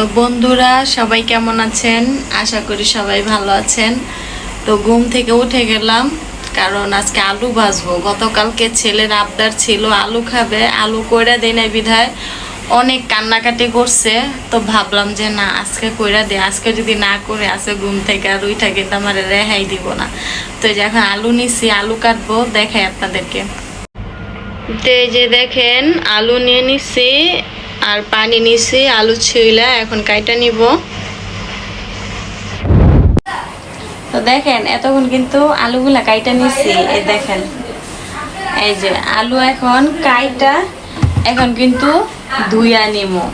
তো বন্ধুরা, সবাই কেমন আছেন? আশা করি সবাই ভালো আছেন। তো ঘুম থেকে উঠে গেলাম, কারণ আজকে আলু ভাজবো। গতকালকে ছেলের আবদার ছিল আলু খাবে, আলু কইরা দেয় বিধায়। অনেক কান্নাকাটি করছে, তো ভাবলাম যে না, আজকে কইরা দে আজকে যদি না করে আসে ঘুম থেকে আর উইটা কিন্তু আমার রেহাই দিব না। তো এই যে এখন আলু নিছি, আলু কাটবো, দেখাই আপনাদেরকে। তো এই যে দেখেন, আলু নিয়ে নিছি। আর পানি নিছি, আলু ছুইলা, এখন কাইটা নিব। তো দেখেন, এতক্ষণ কিন্তু আলুগুলা কাইটা নিছি, এই দেখেন। এই যে, আলু এখন কাইটা, এখন কিন্তু ধুইয়া নিমো।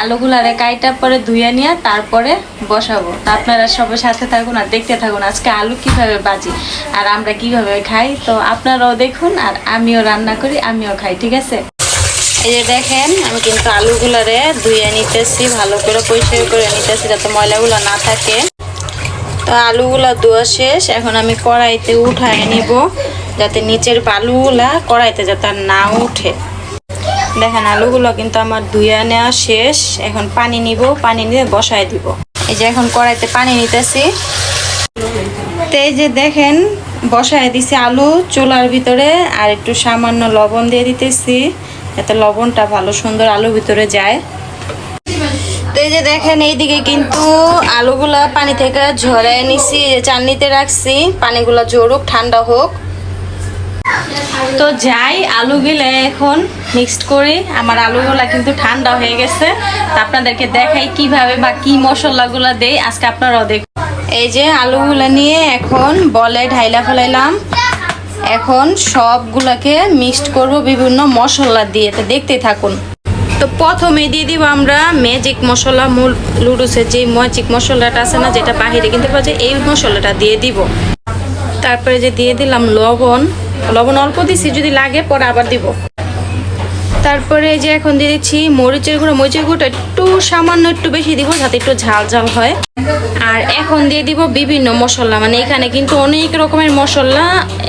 আলুগুলারে কাইটা পরে ধুইয়া নিয়ে তারপরে বসাবো। তা আপনারা সবার সাথে থাকুন আর দেখতে থাকুন আজকে আলু কীভাবে বাজি আর আমরা কীভাবে খাই। তো আপনারাও দেখুন আর আমিও রান্না করি, আমিও খাই, ঠিক আছে? এই যে দেখেন, আমি কিন্তু আলুগুলারে ধুয়ে নিতেছি, ভালো করে পরিষ্কার করে নিতেছি যাতে ময়লাগুলো না থাকে। তো আলুগুলা ধোয়া শেষ, এখন আমি কড়াইতে উঠায় নিব, যাতে নিচের বালুগুলা কড়াইতে যাতে না উঠে। দেখেন, আলুগুলো কিন্তু আমার ধুইয়া নেওয়া শেষ, এখন পানি নিব, পানি নিয়ে বসায় দিব। এই যে এখন কড়াইতে পানি নিতেছি। তো এই যে দেখেন, বসায় দিছি আলু চুলার ভিতরে, আর একটু সামান্য লবণ দিয়ে দিতেছি। যাতে লবণটা ভালো সুন্দর আলুর ভিতরে যায়। তো এই যে দেখেন, এইদিকে কিন্তু আলুগুলা পানি থেকে ঝরাই নিছি চাননিতে রাখছি, পানিগুলা ঝরুক, ঠান্ডা হোক। তো যাই আলু গিলে এখন মিক্সড করি। আমার আলুগুলা কিন্তু ঠান্ডা হয়ে গেছে। তা আপনাদেরকে দেখাই কীভাবে বা কি মশলাগুলো দেই। আজকে আপনারাও দেখুন। এই যে আলুগুলা নিয়ে এখন বলে ঢাইলা ফেলাইলাম। এখন সবগুলাকে মিক্সড করব বিভিন্ন মশলা দিয়ে। তো দেখতে থাকুন। তো প্রথমে দিয়ে দিব আমরা ম্যাজিক মশলা, মূল লুডুসের যে ম্যাজিক মশলাটা আছে না, যেটা বাহিরে কিনতে যায়, এই মশলাটা দিয়ে দিব। তারপরে যে দিয়ে দিলাম লবণ লবণ অল্প দিছি, যদি লাগে পরে আবার দিব। তারপরে এই যে এখন দিয়ে দিচ্ছি মরিচের গুঁড়ো। মরিচের গুঁড়োটা একটু সামান্য একটু বেশি দিব যাতে একটু ঝাল ঝাল হয়। আর এখন দিয়ে দিব বিভিন্ন মশলা। মানে এখানে কিন্তু অনেক রকমের মশলা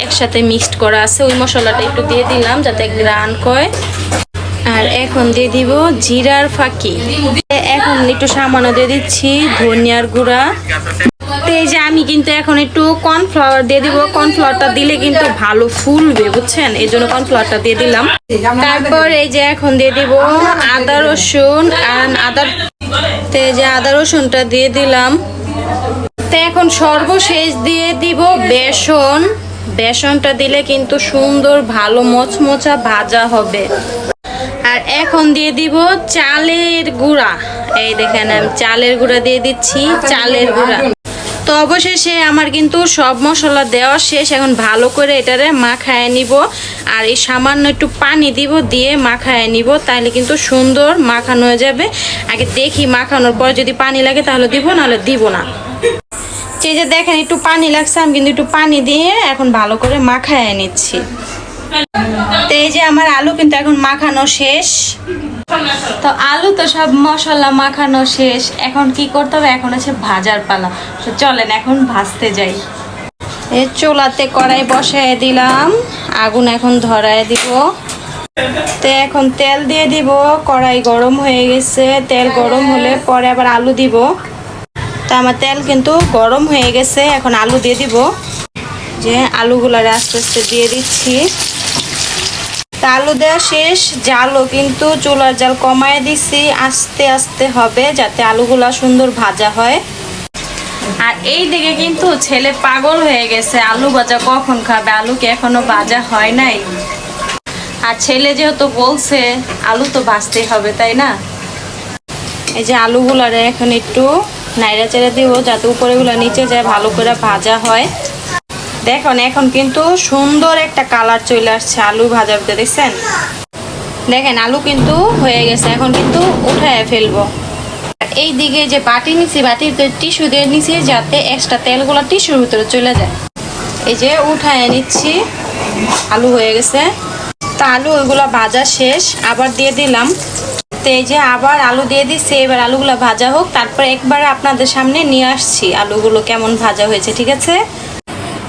একসাথে মিক্সড করা আছে। ওই মশলাটা একটু দিয়ে দিলাম যাতে গ্রান কয়। আর এখন দিয়ে দিব জিরার ফাঁকি। এখন একটু সামান্য দিয়ে দিচ্ছি ধনিয়ার গুঁড়া। তো এই যে আমি কিন্তু এখন একটু কর্নফ্লাওয়ার দিয়ে দিব। কর্নফ্লাওয়ারটা দিলে কিন্তু ভালো ফুলবে, বুঝছেন? এই জন্য কর্নফ্লাওয়ারটা দিয়ে দিলাম। তারপর এই যে এখন দিয়ে দিব আদা রসুন আর আদা এই যে আদা রসুনটা দিয়ে দিলাম। তো এখন সর্বশেষ দিয়ে দিব বেসন। বেসনটা দিলে কিন্তু সুন্দর ভালো মচমচা ভাজা হবে। আর এখন দিয়ে দিব চালের গুঁড়া। এই দেখেন আমি চালের গুঁড়া দিয়ে দিচ্ছি, চালের গুঁড়া। তো অবশেষে আমার কিন্তু সব মশলা দেওয়া শেষ। এখন ভালো করে এটারে মাখায় নিব। আর এই সামান্য একটু পানি দিব দিয়ে মাখায় নিব তাহলে কিন্তু সুন্দর মাখানো হয়ে যাবে। আগে দেখি মাখানোর পর যদি পানি লাগে তাহলে দিব, নাহলে দিব না। এই যে দেখেন, একটু পানি লাগছে, আমি কিন্তু একটু পানি দিয়ে এখন ভালো করে মাখায় নিচ্ছি। তো এই যে আমার আলু কিন্তু এখন মাখানো শেষ। তো আলু তো সব মশলা মাখানো শেষ। এখন কি করতে হবে? এখন হচ্ছে ভাজার পালা। তো চলেন, এখন ভাজতে যাই। এই চোলাতে কড়াই বসায় দিলাম। আগুন এখন ধরায় দিব। তো এখন তেল দিয়ে দিব। কড়াই গরম হয়ে গেছে। তেল গরম হলে পরে আবার আলু দিব। তো আমার তেল কিন্তু গরম হয়ে গেছে। এখন আলু দিয়ে দিব। যে আলুগুলারে আস্তে আস্তে দিয়ে দিচ্ছি। আলু দেওয়া শেষ, জালও কিন্তু চুলার জাল কমায় দিছি, আস্তে আস্তে হবে যাতে আলুগুলা সুন্দর ভাজা হয়। আর এই দিকে কিন্তু ছেলে পাগল হয়ে গেছে, আলু ভাজা কখন খাবে? আলু কি এখনও ভাজা হয় নাই? আর ছেলে যেহেতু বলছে, আলু তো ভাজতেই হবে, তাই না? এই যে আলুগুলারে এখন একটু নাইড়া চেড়ে দিব, যাতে উপরেগুলো নিচে যায়, ভালো করে ভাজা হয়। দেখুন, এখন কিন্তু সুন্দর একটা কালার চলে আসছে আলু ভাজা ভিতরে দেখছেন? দেখেন, আলু কিন্তু হয়ে গেছে, এখন কিন্তু উঠায় ফেলব। এই দিকে যে বাটি নিছি, বাটির টিস্যু দিয়ে নিছি, যাতে এক্সট্রা তেলগুলো টিস্যুর ভিতরে চলে যায়। এই যে উঠায় নিচ্ছি, আলু হয়ে গেছে। তা আলু ওইগুলো ভাজা শেষ, আবার দিয়ে দিলাম। তো এই যে আবার আলু দিয়ে দিচ্ছি এবার আলুগুলো ভাজা হোক, তারপর একবার আপনাদের সামনে নিয়ে আসছি আলুগুলো কেমন ভাজা হয়েছে, ঠিক আছে?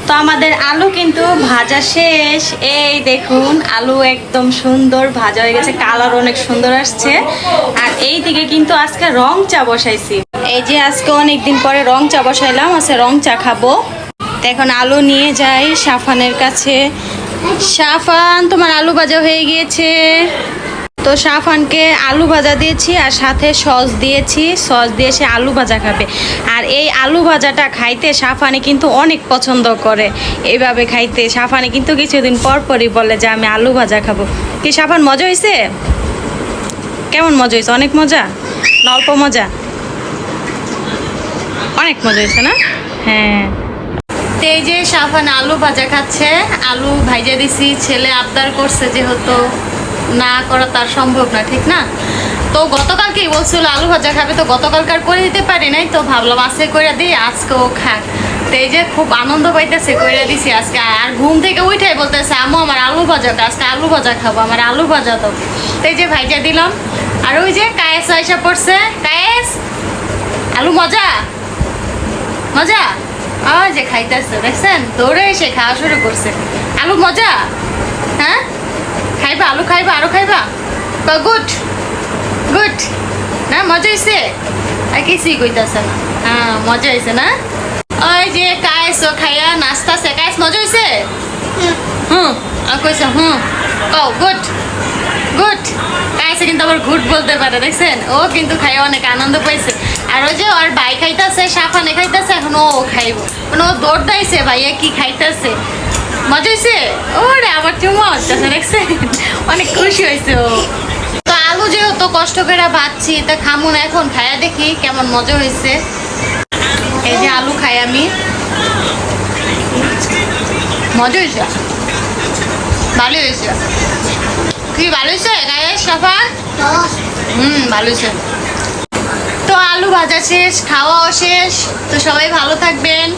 তো আমাদের আলু কিন্তু ভাজা শেষ। এই দেখুন, আলু একদম সুন্দর ভাজা হয়ে গেছে, কালার অনেক সুন্দর আসছে। আর এই দিকে কিন্তু আজকে রং চা বসাইছি। এই যে আজকে অনেক দিন পরে রং চা বসাইলাম আছে রং চা খাব। এখন আলু নিয়ে যাই সাফানের কাছে। সাফান, তোমার আলু ভাজা হয়ে গিয়েছে। তো সাফানকে আলু ভাজা দিয়েছি আর সাথে সস দিয়েছি। সস দিয়ে সে আলু ভাজা খাবে। আর এই আলু ভাজাটা খাইতে সাফানি কিন্তু অনেক পছন্দ করে। এইভাবে খাইতে সাফানি কিন্তু কিছুদিন পর পরই বলে যে, আমি আলু ভাজা খাব। কি সাফান মজা হয়েছে কেমন মজা হয়েছে অনেক মজা? অল্প মজা? অনেক মজা হয়েছে না? হ্যাঁ। তো এই যে সাফান আলু ভাজা খাচ্ছে, আলু ভাইজা দিছি, ছেলে আবদার করছে যেহেতু। না করা তার সম্ভব না, ঠিক না? তো গতকালকেই বলছিল আলু ভাজা খাবে, তো গতকালকে আর করে দিতে পারি নাই, তো ভাবলাম আজকে করে দিই আজকে ও খাক। তো যে খুব আনন্দ পাইতেছে করে দিছি আজকে। আর ঘুম থেকে উঠাই বলতেছে আমু আমার আলু ভাজা আজকে আলু ভাজা খাব, আমার আলু ভাজা তো এই যে ভাইজা দিলাম। আর ওই যে কায়েস আইসা পড়ছে। কায়েস, আলু মজা? মজা? ওই যে খাইতেছে, দেখছেন? দৌড়ে এসে খাওয়া শুরু করছে। আলু মজা? হ্যাঁ? খাইবা, আলু খাইবা, আরও খাইবা? বা গুড গুড। না, মজা হয়েছে আর কিছুই কইতাছে? না হ্যাঁ মজা হয়েছে না? ওই যে কায়েস ও খাইয়া নাস্তাছে কায়েস মজা হয়েছে হুম আর কইছে, হুম। ও গুড গুড। কায়েসে কিন্তু আবার গুড বলতে পারে, দেখছেন? ও কিন্তু খাইয়া অনেক আনন্দ পাইছে। আর ওই যে ওর ভাই খাইতেছে, সাফানে খাইতেছে, এখন ও খাইব। মানে ও দৌড় দাইছে, ভাইয়া কি খাইতেছে? মজা হয়েছে ওরে, আবার চুমা হচ্ছে দেখছেন? অনেক খুশি হয়েছে তো আলু যেহেতু কষ্ট করে ভাজছি, তা খামুন এখন খাইয়া দেখি কেমন মজা হয়েছে। এই যে আলু খাই আমি। মজা হয়েছে? ভালো হয়েছে। কি, ভালো হয়েছে? গায়ে সাফা? হুম, ভালো হয়েছে। তো আলু ভাজা শেষ, খাওয়াও শেষ। তো সবাই ভালো থাকবেন।